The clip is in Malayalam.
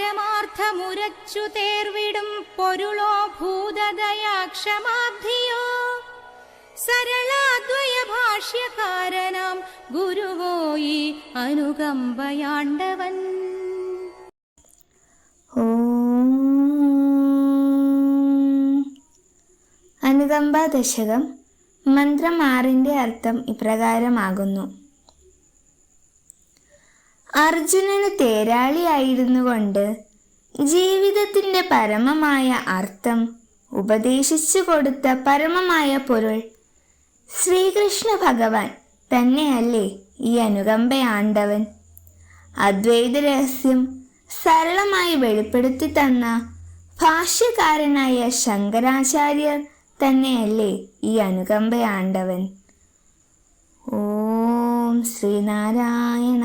പരമാർത്ഥമുരച്ചു തേർവിടും പൊരുളോ ഭൂതദയാക്ഷമാബ്ധിയോ സരളാദ്വയ ഭാഷ്യകാരനാം ഗുരുവോയി അനുകമ്പയാണ്ടവൻ. അനുകമ്പ ദശകം മന്ത്രം ആറിന്റെ അർത്ഥം ഇപ്രകാരമാകുന്നു. അർജുനന് തേരാളിയായിരുന്നു കൊണ്ട് ജീവിതത്തിന്റെ പരമമായ അർത്ഥം ഉപദേശിച്ചു കൊടുത്ത പരമമായ പൊരുൾ ശ്രീകൃഷ്ണ ഭഗവാൻ തന്നെയല്ലേ ഈ അനുകമ്പയാണ്ടവൻ. അദ്വൈത രഹസ്യം സരളമായി വെളിപ്പെടുത്തി തന്ന ഭാഷ്യകാരനായ ശങ്കരാചാര്യർ തന്നെയല്ലേ ഈ അനുകമ്പയാണ്ടവൻ. ഓം ശ്രീനാരായണ